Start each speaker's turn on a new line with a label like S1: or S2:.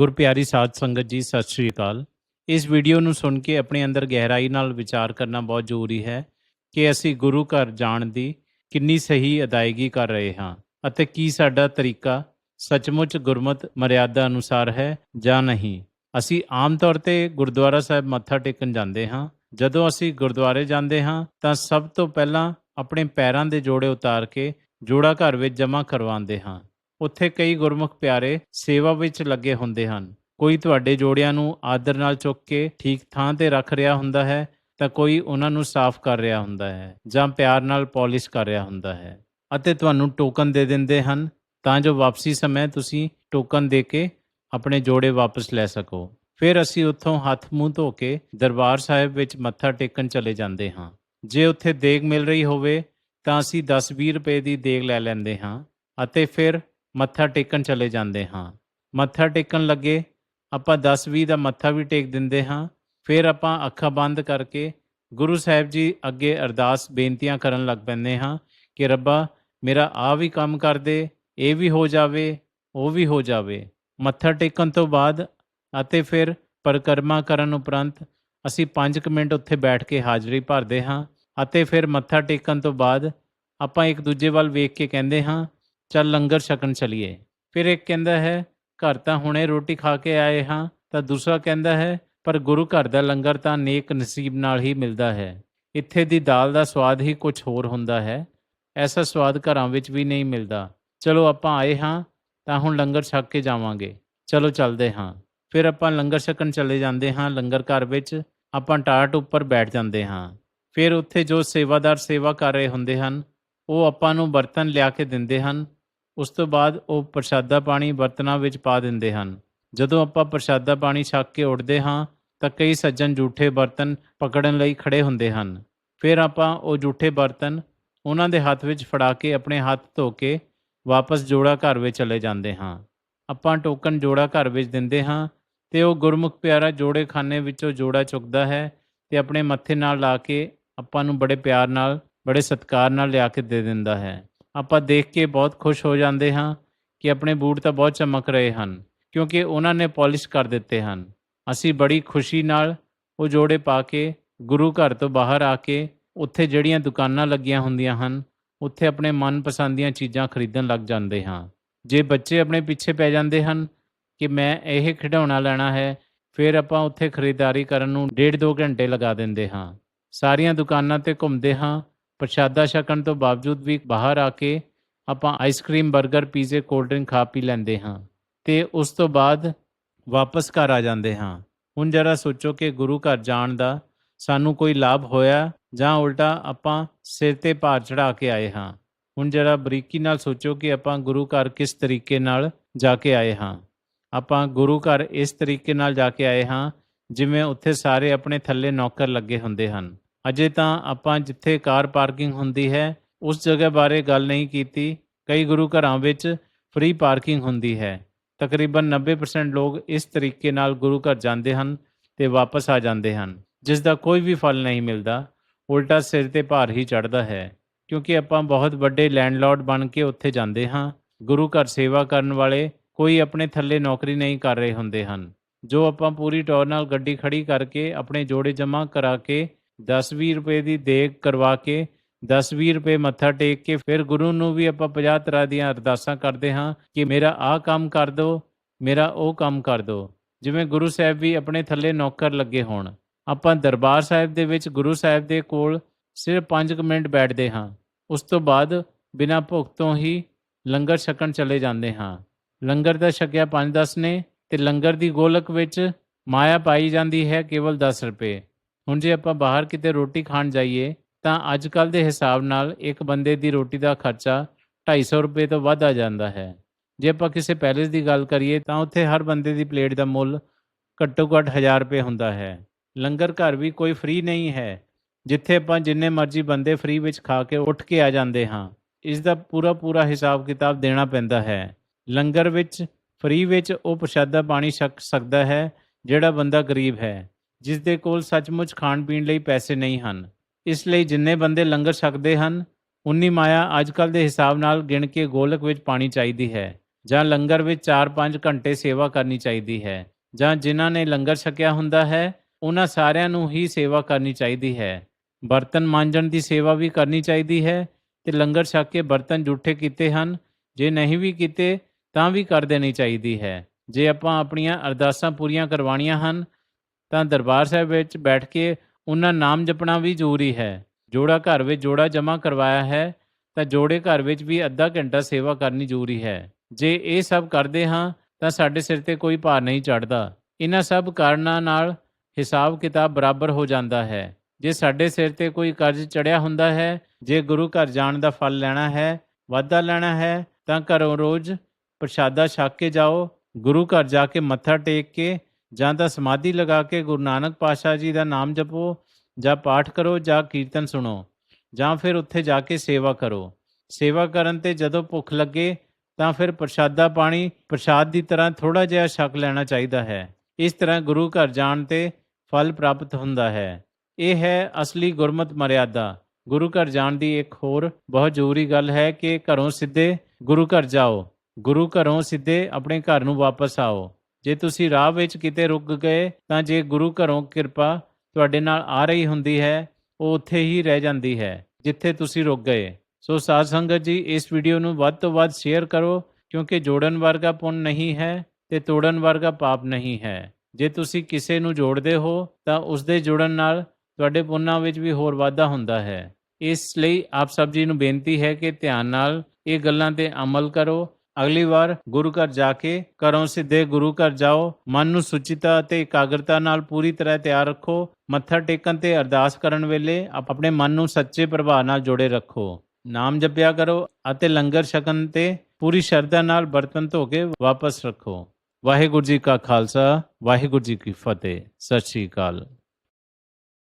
S1: ਗੁਰਪਿਆਰੀ ਸਾਧ ਸੰਗਤ ਜੀ, ਸਤਿ ਸ਼੍ਰੀ ਅਕਾਲ। ਇਸ ਵੀਡੀਓ ਨੂੰ ਸੁਣ ਕੇ ਆਪਣੇ ਅੰਦਰ ਗਹਿਰਾਈ ਨਾਲ ਵਿਚਾਰ ਕਰਨਾ ਬਹੁਤ ਜ਼ਰੂਰੀ ਹੈ ਕਿ ਅਸੀਂ ਗੁਰੂ ਘਰ ਜਾਣ ਦੀ ਕਿੰਨੀ ਸਹੀ ਅਦਾਇਗੀ ਕਰ ਰਹੇ ਹਾਂ ਅਤੇ ਕੀ ਸਾਡਾ ਤਰੀਕਾ ਸੱਚਮੁੱਚ ਗੁਰਮਤ ਮਰਿਆਦਾ ਅਨੁਸਾਰ ਹੈ ਜਾਂ ਨਹੀਂ। ਅਸੀਂ ਆਮ ਤੌਰ ਤੇ ਗੁਰਦੁਆਰਾ ਸਾਹਿਬ ਮੱਥਾ ਟੇਕਣ ਜਾਂਦੇ ਹਾਂ। ਜਦੋਂ ਅਸੀਂ ਗੁਰਦੁਆਰੇ ਜਾਂਦੇ ਹਾਂ, ਤਾਂ ਸਭ ਤੋਂ ਪਹਿਲਾਂ ਆਪਣੇ ਪੈਰਾਂ ਦੇ ਜੋੜੇ ਉਤਾਰ ਕੇ ਜੋੜਾ ਘਰ ਵਿੱਚ ਜਮ੍ਹਾਂ ਕਰਵਾਉਂਦੇ ਹਾਂ। ਉੱਥੇ ਕਈ ਗੁਰਮੁਖ ਪਿਆਰੇ ਸੇਵਾ ਵਿੱਚ ਲੱਗੇ ਹੁੰਦੇ ਹਨ। ਕੋਈ ਤੁਹਾਡੇ ਜੋੜਿਆਂ ਨੂੰ ਆਦਰ ਨਾਲ ਚੁੱਕ ਕੇ ਠੀਕ ਥਾਂ ਤੇ ਰੱਖ ਰਿਹਾ ਹੁੰਦਾ ਹੈ, ਤਾਂ ਕੋਈ ਉਹਨਾਂ ਨੂੰ ਸਾਫ਼ ਕਰ ਰਿਹਾ ਹੁੰਦਾ ਹੈ, ਜਾਂ ਪਿਆਰ ਨਾਲ ਪਾਲਿਸ਼ ਕਰ ਰਿਹਾ ਹੁੰਦਾ ਹੈ। ਅਤੇ ਤੁਹਾਨੂੰ ਟੋਕਨ ਦੇ ਦਿੰਦੇ ਹਨ, ਤਾਂ ਜੋ ਵਾਪਸੀ ਸਮੇਂ ਤੁਸੀਂ ਟੋਕਨ ਦੇ ਕੇ ਆਪਣੇ ਜੋੜੇ ਵਾਪਸ ਲੈ ਸਕੋ। ਫਿਰ ਅਸੀਂ ਉੱਥੋਂ ਹੱਥ ਮੂੰਹ ਧੋ ਕੇ ਦਰਬਾਰ ਸਾਹਿਬ ਵਿੱਚ ਮੱਥਾ ਟੇਕਣ ਚਲੇ ਜਾਂਦੇ ਹਾਂ। ਜੇ ਉੱਥੇ ਦੇਗ ਮਿਲ ਰਹੀ ਹੋਵੇ, ਤਾਂ ਅਸੀਂ 10-20 ਰੁਪਏ ਦੀ ਦੇਗ ਲੈ ਲੈਂਦੇ ਹਾਂ, ਅਤੇ ਫਿਰ ਮੱਥਾ ਟੇਕਣ ਚਲੇ ਜਾਂਦੇ ਹਾਂ। ਮੱਥਾ ਟੇਕਣ ਲੱਗੇ ਆਪਾਂ 10-20 ਦਾ ਮੱਥਾ ਵੀ ਟੇਕ ਦਿੰਦੇ ਹਾਂ। ਫਿਰ ਆਪਾਂ ਅੱਖਾਂ ਬੰਦ ਕਰਕੇ ਗੁਰੂ ਸਾਹਿਬ ਜੀ ਅੱਗੇ ਅਰਦਾਸ ਬੇਨਤੀਆਂ ਕਰਨ ਲੱਗ ਪੈਂਦੇ ਹਾਂ ਕਿ ਰੱਬਾ, ਮੇਰਾ ਆ ਵੀ ਕੰਮ ਕਰ ਦੇ, ਇਹ ਵੀ ਹੋ ਜਾਵੇ, ਉਹ ਵੀ ਹੋ ਜਾਵੇ। ਮੱਥਾ ਟੇਕਣ ਤੋਂ ਬਾਅਦ ਅਤੇ ਫਿਰ ਪਰਿਕਰਮਾ ਕਰਨ ਉਪਰੰਤ ਅਸੀਂ 5 ਮਿੰਟ ਉੱਥੇ ਬੈਠ ਕੇ ਹਾਜ਼ਰੀ ਭਰਦੇ ਹਾਂ ਅਤੇ ਫਿਰ ਮੱਥਾ ਟੇਕਣ ਤੋਂ ਬਾਅਦ ਆਪਾਂ ਇੱਕ ਦੂਜੇ ਵੱਲ ਵੇਖ ਕੇ ਕਹਿੰਦੇ ਹਾਂ ਚੱਲ ਲੰਗਰ ਛਕਣ ਚਲੀਏ। ਫਿਰ ਇੱਕ ਕਹਿੰਦਾ ਹੈ, ਘਰ ਤਾਂ ਹੁਣੇ ਰੋਟੀ ਖਾ ਕੇ ਆਏ ਹਾਂ। ਤਾਂ ਦੂਸਰਾ ਕਹਿੰਦਾ ਹੈ, ਪਰ ਗੁਰੂ ਘਰ ਦਾ ਲੰਗਰ ਤਾਂ ਨੇਕ ਨਸੀਬ ਨਾਲ ਹੀ ਮਿਲਦਾ ਹੈ। ਇੱਥੇ ਦੀ ਦਾਲ ਦਾ ਸਵਾਦ ਹੀ ਕੁਝ ਹੋਰ ਹੁੰਦਾ ਹੈ। ਐਸਾ ਸਵਾਦ ਘਰਾਂ ਵਿੱਚ ਵੀ ਨਹੀਂ ਮਿਲਦਾ। ਚਲੋ ਆਪਾਂ ਆਏ ਹਾਂ, ਤਾਂ ਹੁਣ ਲੰਗਰ ਛਕ ਕੇ ਜਾਵਾਂਗੇ। ਚਲੋ ਚੱਲਦੇ ਹਾਂ। ਫਿਰ ਆਪਾਂ ਲੰਗਰ ਛਕਣ ਚਲੇ ਜਾਂਦੇ ਹਾਂ ਲੰਗਰ ਘਰ ਵਿੱਚ। ਆਪਾਂ ਟਾਟ ਉੱਪਰ ਬੈਠ ਜਾਂਦੇ ਹਾਂ। ਫਿਰ ਉੱਥੇ ਜੋ ਸੇਵਾਦਾਰ ਸੇਵਾ ਕਰ ਰਹੇ ਹੁੰਦੇ ਹਨ, ਉਹ ਆਪਾਂ ਨੂੰ ਬਰਤਨ ਲਿਆ ਕੇ ਦਿੰਦੇ ਹਨ। ਉਸ ਤੋਂ ਬਾਅਦ ਉਹ ਪ੍ਰਸ਼ਾਦਾ ਪਾਣੀ ਬਰਤਨਾਂ ਵਿੱਚ ਪਾ ਦਿੰਦੇ ਹਨ। ਜਦੋਂ ਆਪਾਂ ਪ੍ਰਸ਼ਾਦਾ ਪਾਣੀ ਛਕ ਕੇ ਉੱਠਦੇ ਹਾਂ, ਤਾਂ ਕਈ ਸੱਜਣ ਝੂਠੇ ਬਰਤਨ ਪਕੜਨ ਲਈ ਖੜੇ ਹੁੰਦੇ ਹਨ। ਫਿਰ ਆਪਾਂ ਉਹ ਝੂਠੇ ਬਰਤਨ ਉਹਨਾਂ ਦੇ ਹੱਥ ਵਿੱਚ ਫੜਾ ਕੇ ਆਪਣੇ ਹੱਥ ਧੋ ਕੇ ਵਾਪਸ ਜੋੜਾ ਘਰ ਵਿੱਚ ਚਲੇ ਜਾਂਦੇ ਹਾਂ। ਆਪਾਂ ਟੋਕਨ ਜੋੜਾ ਘਰ ਵਿੱਚ ਦਿੰਦੇ ਹਾਂ ਤੇ ਉਹ ਗੁਰਮੁਖ ਪਿਆਰਾ ਜੋੜੇ ਖਾਨੇ ਵਿੱਚੋਂ ਜੋੜਾ ਚੁੱਕਦਾ ਹੈ ਤੇ ਆਪਣੇ ਮੱਥੇ ਨਾਲ ਲਾ ਕੇ ਆਪਾਂ ਨੂੰ ਬੜੇ ਪਿਆਰ ਨਾਲ, ਬੜੇ ਸਤਿਕਾਰ ਨਾਲ ਲਿਆ ਕੇ ਦੇ ਦਿੰਦਾ ਹੈ। ਆਪਾਂ ਦੇਖ ਕੇ ਬਹੁਤ ਖੁਸ਼ ਹੋ ਜਾਂਦੇ ਹਾਂ ਕਿ ਆਪਣੇ ਬੂਟ ਤਾਂ ਬਹੁਤ ਚਮਕ ਰਹੇ ਹਨ, ਕਿਉਂਕਿ ਉਹਨਾਂ ਨੇ ਪਾਲਿਸ਼ ਕਰ ਦਿੱਤੇ ਹਨ। ਅਸੀਂ ਬੜੀ ਖੁਸ਼ੀ ਨਾਲ ਉਹ ਜੋੜੇ ਪਾ ਕੇ ਗੁਰੂ ਘਰ ਤੋਂ ਬਾਹਰ ਆ ਕੇ ਉੱਥੇ ਜਿਹੜੀਆਂ ਦੁਕਾਨਾਂ ਲੱਗੀਆਂ ਹੁੰਦੀਆਂ ਹਨ, ਉੱਥੇ ਆਪਣੇ ਮਨਪਸੰਦ ਦੀਆਂ ਚੀਜ਼ਾਂ ਖਰੀਦਣ ਲੱਗ ਜਾਂਦੇ ਹਾਂ। ਜੇ ਬੱਚੇ ਆਪਣੇ ਪਿੱਛੇ ਪੈ ਜਾਂਦੇ ਹਨ ਕਿ ਮੈਂ ਇਹ ਖਿਡੌਣਾ ਲੈਣਾ ਹੈ, ਫਿਰ ਆਪਾਂ ਉੱਥੇ ਖਰੀਦਦਾਰੀ ਕਰਨ ਨੂੰ ਡੇਢ ਦੋ ਘੰਟੇ ਲਗਾ ਦਿੰਦੇ ਹਾਂ। ਸਾਰੀਆਂ ਦੁਕਾਨਾਂ ਤੇ ਘੁੰਮਦੇ ਹਾਂ ਪ੍ਰਸ਼ਾਦਾ ਛਕਣ ਤੋਂ ਬਾਵਜੂਦ ਵੀ ਬਾਹਰ ਆ ਕੇ ਆਪਾਂ ਆਈਸਕ੍ਰੀਮ 버ਗਰ ਪੀਜ਼ੇ ਕੋਲਡ ਡਰਿੰਕ ਖਾ ਪੀ ਲੈਂਦੇ ਹਾਂ ਤੇ ਉਸ ਤੋਂ ਬਾਅਦ ਵਾਪਸ ਘਰ ਆ ਜਾਂਦੇ ਹਾਂ। ਹੁਣ ਜਰਾ ਸੋਚੋ ਕਿ ਗੁਰੂ ਘਰ ਜਾਣ ਦਾ ਸਾਨੂੰ ਕੋਈ ਲਾਭ ਹੋਇਆ ਜਾਂ ਉਲਟਾ ਆਪਾਂ ਸਿਰ ਤੇ ਭਾਰ ਚੜਾ ਕੇ ਆਏ ਹਾਂ। ਹੁਣ ਜਰਾ ਬਰੀਕੀ ਨਾਲ ਸੋਚੋ ਕਿ ਆਪਾਂ ਗੁਰੂ ਘਰ ਕਿਸ ਤਰੀਕੇ ਨਾਲ ਜਾ ਕੇ ਆਏ ਹਾਂ। ਆਪਾਂ ਗੁਰੂ ਘਰ ਇਸ ਤਰੀਕੇ ਨਾਲ ਜਾ ਕੇ ਆਏ ਹਾਂ ਜਿਵੇਂ ਉੱਥੇ ਸਾਰੇ ਆਪਣੇ ਥੱਲੇ ਨੌਕਰ ਲੱਗੇ ਹੁੰਦੇ ਹਨ। ਅਜੇ ਤਾਂ ਆਪਾਂ ਜਿੱਥੇ ਕਾਰ ਪਾਰਕਿੰਗ ਹੁੰਦੀ ਹੈ, ਉਸ ਜਗ੍ਹਾ ਬਾਰੇ ਗੱਲ ਨਹੀਂ ਕੀਤੀ। ਕਈ ਗੁਰੂ ਘਰਾਂ ਵਿੱਚ ਫ੍ਰੀ ਪਾਰਕਿੰਗ ਹੁੰਦੀ ਹੈ। ਤਕਰੀਬਨ 90% ਲੋਕ ਇਸ ਤਰੀਕੇ ਨਾਲ ਗੁਰੂ ਘਰ ਜਾਂਦੇ ਹਨ ਤੇ ਵਾਪਸ ਆ ਜਾਂਦੇ ਹਨ, ਜਿਸ ਦਾ ਕੋਈ ਵੀ ਫਲ ਨਹੀਂ ਮਿਲਦਾ। ਉਲਟਾ ਸਿਰ ਤੇ ਭਾਰ ਹੀ ਚੜਦਾ ਹੈ, ਕਿਉਂਕਿ ਆਪਾਂ ਬਹੁਤ ਵੱਡੇ ਲੈਂਡਲਾਰਡ ਬਣ ਕੇ ਉੱਥੇ ਜਾਂਦੇ ਹਾਂ। ਗੁਰੂ ਘਰ ਸੇਵਾ ਕਰਨ ਵਾਲੇ ਕੋਈ ਆਪਣੇ ਥੱਲੇ ਨੌਕਰੀ ਨਹੀਂ ਕਰ ਰਹੇ ਹੁੰਦੇ ਹਨ, ਜੋ ਆਪਾਂ ਪੂਰੀ ਟੌਰ ਨਾਲ ਗੱਡੀ ਖੜੀ ਕਰਕੇ ਆਪਣੇ ਜੋੜੇ ਜਮ੍ਹਾਂ ਕਰਾ ਕੇ 10-20 ਰੁਪਏ ਦੀ ਦੇਗ ਕਰਵਾ ਕੇ 10-20 ਰੁਪਏ ਮੱਥਾ ਟੇਕ ਕੇ, ਫਿਰ ਗੁਰੂ ਨੂੰ ਵੀ ਆਪਾਂ 50 ਤਰ੍ਹਾਂ ਦੀਆਂ ਅਰਦਾਸਾਂ ਕਰਦੇ ਹਾਂ ਕਿ ਮੇਰਾ ਆਹ ਕੰਮ ਕਰ ਦਿਓ ਮੇਰਾ ਉਹ ਕੰਮ ਕਰ ਦਿਓ ਜਿਵੇਂ ਗੁਰੂ ਸਾਹਿਬ ਵੀ ਆਪਣੇ ਥੱਲੇ ਨੌਕਰ ਲੱਗੇ ਹੋਣ। ਆਪਾਂ ਦਰਬਾਰ ਸਾਹਿਬ ਦੇ ਵਿੱਚ ਗੁਰੂ ਸਾਹਿਬ ਦੇ ਕੋਲ ਸਿਰਫ 5 ਮਿੰਟ ਬੈਠਦੇ ਹਾਂ। ਉਸ ਤੋਂ ਬਾਅਦ ਬਿਨਾਂ ਭੁੱਖ ਤੋਂ ਹੀ ਲੰਗਰ ਛਕਣ ਚਲੇ ਜਾਂਦੇ ਹਾਂ। ਲੰਗਰ ਦਾ ਛਕਿਆ 5-10 ਨੇ ਤੇ ਲੰਗਰ ਦੀ ਗੋਲਕ ਵਿੱਚ ਮਾਇਆ ਪਾਈ ਜਾਂਦੀ ਹੈ ਕੇਵਲ 10 ਰੁਪਏ। ਹੁਣ ਜੇ ਆਪਾਂ ਬਾਹਰ ਕਿਤੇ ਰੋਟੀ ਖਾਣ ਜਾਈਏ, ਤਾਂ ਅੱਜ ਕੱਲ ਦੇ ਹਿਸਾਬ ਨਾਲ ਇੱਕ ਬੰਦੇ ਦੀ ਰੋਟੀ ਦਾ ਖਰਚਾ 250 ਰੁਪਏ ਤੋਂ ਵੱਧ ਆ ਜਾਂਦਾ ਹੈ। ਜੇ ਆਪਾਂ ਕਿਸੇ ਪੈਲੇਸ ਦੀ ਗੱਲ ਕਰੀਏ, ਤਾਂ ਉੱਥੇ ਹਰ ਬੰਦੇ ਦੀ ਪਲੇਟ ਦਾ ਮੁੱਲ ਘੱਟੋ ਘੱਟ 1000 ਰੁਪਏ ਹੁੰਦਾ ਹੈ। ਲੰਗਰ ਘਰ ਵੀ ਕੋਈ ਫ੍ਰੀ ਨਹੀਂ ਹੈ। ਜਿੱਥੇ ਆਪਾਂ ਜਿੰਨੇ ਮਰਜ਼ੀ ਬੰਦੇ ਫ੍ਰੀ ਵਿੱਚ ਖਾ ਕੇ ਉੱਠ ਕੇ ਆ ਜਾਂਦੇ ਹਾਂ, ਇਸ ਦਾ ਪੂਰਾ ਪੂਰਾ ਹਿਸਾਬ ਕਿਤਾਬ ਦੇਣਾ ਪੈਂਦਾ ਹੈ। ਲੰਗਰ ਵਿੱਚ, ਫ੍ਰੀ ਵਿੱਚ ਉਹ ਪ੍ਰਸ਼ਾਦਾ ਪਾਣੀ ਛਕ ਸਕਦਾ ਹੈ, ਜਿਹੜਾ ਬੰਦਾ ਗਰੀਬ ਹੈ। ਜਿਸ ਦੇ ਕੋਲ ਸੱਚਮੁੱਚ ਖਾਣ ਪੀਣ ਲਈ ਪੈਸੇ ਨਹੀਂ ਹਨ। ਇਸ ਲਈ ਜਿੰਨੇ ਬੰਦੇ ਲੰਗਰ ਛਕਦੇ ਹਨ, ਉਨੀ ਮਾਇਆ ਅੱਜਕੱਲ ਦੇ ਹਿਸਾਬ ਨਾਲ ਗਿਣ ਕੇ ਗੋਲਕ ਵਿੱਚ ਪਾਣੀ ਚਾਹੀਦੀ ਹੈ, ਜਾਂ ਲੰਗਰ ਵਿੱਚ 4-5 ਘੰਟੇ ਸੇਵਾ ਕਰਨੀ ਚਾਹੀਦੀ ਹੈ, ਜਾਂ ਜਿਨ੍ਹਾਂ ਨੇ ਲੰਗਰ ਛਕਿਆ ਹੁੰਦਾ ਹੈ ਉਹਨਾਂ ਸਾਰਿਆਂ ਨੂੰ ਹੀ ਸੇਵਾ ਕਰਨੀ ਚਾਹੀਦੀ ਹੈ। ਬਰਤਨ ਮਾਂਜਣ ਦੀ ਸੇਵਾ ਵੀ ਕਰਨੀ ਚਾਹੀਦੀ ਹੈ ਤੇ ਲੰਗਰ ਛਕ ਕੇ ਬਰਤਨ ਜੂਠੇ ਕੀਤੇ ਹਨ, ਜੇ ਨਹੀਂ ਵੀ ਕੀਤੇ ਤਾਂ ਵੀ ਕਰ ਦੇਣੀ ਚਾਹੀਦੀ ਹੈ। ਜੇ ਆਪਾਂ ਆਪਣੀਆਂ ਅਰਦਾਸਾਂ ਪੂਰੀਆਂ ਕਰਵਾਉਣੀਆਂ ਹਨ ਤਾਂ ਦਰਬਾਰ ਸਾਹਿਬ ਵਿੱਚ ਬੈਠ ਕੇ ਉਹਨਾਂ ਨਾਮ ਜਪਣਾ ਵੀ ਜ਼ਰੂਰੀ ਹੈ। ਜੋੜਾ ਘਰ ਵਿੱਚ ਜੋੜਾ ਜਮ੍ਹਾਂ ਕਰਵਾਇਆ ਹੈ, ਤਾਂ ਜੋੜੇ ਘਰ ਵਿੱਚ ਵੀ ਅੱਧਾ ਘੰਟਾ ਸੇਵਾ ਕਰਨੀ ਜ਼ਰੂਰੀ ਹੈ। ਜੇ ਇਹ ਸਭ ਕਰਦੇ ਹਾਂ, ਤਾਂ ਸਾਡੇ ਸਿਰ ਤੇ ਕੋਈ ਭਾਰ ਨਹੀਂ ਚੜਦਾ ਇਹਨਾਂ ਸਭ ਕਾਰਨਾਂ ਨਾਲ ਹਿਸਾਬ ਕਿਤਾਬ ਬਰਾਬਰ ਹੋ ਜਾਂਦਾ ਹੈ। ਜੇ ਸਾਡੇ ਸਿਰ ਤੇ ਕੋਈ ਕਰਜ਼ ਚੜਿਆ ਹੁੰਦਾ ਹੈ, ਜੇ ਗੁਰੂ ਘਰ ਜਾਣ ਦਾ ਫਲ ਲੈਣਾ ਹੈ, ਵਾਧਾ ਲੈਣਾ ਹੈ, ਤਾਂ ਘਰੋਂ ਰੋਜ਼ ਪ੍ਰਸ਼ਾਦਾ ਛਕ ਕੇ ਜਾਓ, ਗੁਰੂ ਘਰ ਜਾ ਕੇ ਮੱਥਾ ਟੇਕ ਕੇ ਜਾਂ ਤਾਂ ਸਮਾਧੀ ਲਗਾ ਕੇ ਗੁਰੂ ਨਾਨਕ ਪਾਤਸ਼ਾਹ ਜੀ ਦਾ ਨਾਮ ਜਪੋ, ਜਾਂ ਪਾਠ ਕਰੋ, ਜਾਂ ਕੀਰਤਨ ਸੁਣੋ, ਜਾਂ ਫਿਰ ਉੱਥੇ ਜਾ ਕੇ ਸੇਵਾ ਕਰੋ। ਸੇਵਾ ਕਰਨ ਤੇ ਜਦੋਂ ਭੁੱਖ ਲੱਗੇ, ਤਾਂ ਫਿਰ ਪ੍ਰਸ਼ਾਦਾ ਪਾਣੀ, ਪ੍ਰਸ਼ਾਦ ਦੀ ਤਰ੍ਹਾਂ ਥੋੜਾ ਜਿਹਾ ਛਕ ਲੈਣਾ ਚਾਹੀਦਾ ਹੈ। ਇਸ ਤਰ੍ਹਾਂ ਗੁਰੂ ਘਰ ਜਾਣ ਤੇ ਫਲ ਪ੍ਰਾਪਤ ਹੁੰਦਾ ਹੈ। ਇਹ ਹੈ ਅਸਲੀ ਗੁਰਮਤ ਮਰਿਆਦਾ। ਗੁਰੂ ਘਰ ਜਾਣ ਦੀ ਇੱਕ ਹੋਰ ਬਹੁਤ ਜ਼ਰੂਰੀ ਗੱਲ ਹੈ ਕਿ ਘਰੋਂ ਸਿੱਧੇ ਗੁਰੂ ਘਰ ਜਾਓ। ਗੁਰੂ ਘਰੋਂ ਸਿੱਧੇ ਆਪਣੇ ਘਰ ਨੂੰ ਵਾਪਸ ਆਓ। ਜੇ ਤੁਸੀਂ ਰਾਹ ਵਿੱਚ ਕਿਤੇ ਰੁਕ ਗਏ, ਤਾਂ ਜੇ ਗੁਰੂ ਘਰੋਂ ਕਿਰਪਾ ਤੁਹਾਡੇ ਨਾਲ ਆ ਰਹੀ ਹੁੰਦੀ ਹੈ, ਉਹ ਉੱਥੇ ਹੀ ਰਹਿ ਜਾਂਦੀ ਹੈ, ਜਿੱਥੇ ਤੁਸੀਂ ਰੁਕ ਗਏ। ਸੋ ਸਾਧ ਸੰਗਤ ਜੀ, ਇਸ ਵੀਡੀਓ ਨੂੰ ਵੱਧ ਤੋਂ ਵੱਧ ਸ਼ੇਅਰ ਕਰੋ, ਕਿਉਂਕਿ ਜੋੜਨ ਵਰਗਾ ਪੁੰਨ ਨਹੀਂ ਹੈ ਤੇ ਤੋੜਨ ਵਰਗਾ ਪਾਪ ਨਹੀਂ ਹੈ। ਜੇ ਤੁਸੀਂ ਕਿਸੇ ਨੂੰ ਜੋੜਦੇ ਹੋ, ਤਾਂ ਉਸ ਦੇ ਜੁੜਨ ਨਾਲ ਤੁਹਾਡੇ ਪੁੰਨਾਂ ਵਿੱਚ ਵੀ ਹੋਰ ਵਾਧਾ ਹੁੰਦਾ ਹੈ। ਇਸ ਲਈ ਆਪ ਸਭ ਜੀ ਨੂੰ ਬੇਨਤੀ ਹੈ ਕਿ ਧਿਆਨ ਨਾਲ ਇਹ ਗੱਲਾਂ ਤੇ ਅਮਲ ਕਰੋ ਅਗਲੀ ਵਾਰ ਗੁਰੂ ਘਰ ਜਾ ਕੇ ਘਰੋਂ ਸਿੱਧੇ ਗੁਰੂ ਘਰ ਜਾਓ, ਮਨ ਨੂੰ ਸੁਚਿਤਾ ਅਤੇ ਇਕਾਗਰਤਾ ਨਾਲ ਪੂਰੀ ਤਰ੍ਹਾਂ ਤਿਆਰ ਰੱਖੋ, ਮੱਥਾ ਟੇਕਣ ਤੇ ਅਰਦਾਸ ਕਰਨ ਵੇਲੇ ਆਪਣੇ ਮਨ ਨੂੰ ਸੱਚੇ ਪ੍ਰਭਾਵ ਨਾਲ ਜੋੜੇ ਰੱਖੋ। ਨਾਮ ਜਪਿਆ ਕਰੋ ਅਤੇ ਲੰਗਰ ਛਕਣ ਤੇ ਪੂਰੀ ਸ਼ਰਧਾ ਨਾਲ ਬਰਤਨ ਧੋ ਕੇ ਵਾਪਸ ਰੱਖੋ। ਵਾਹਿਗੁਰੂ ਜੀ ਕਾ ਖਾਲਸਾ, ਵਾਹਿਗੁਰੂ ਜੀ ਕੀ ਫਤਿਹ। ਸਤਿ ਸ਼੍ਰੀ ਅਕਾਲ।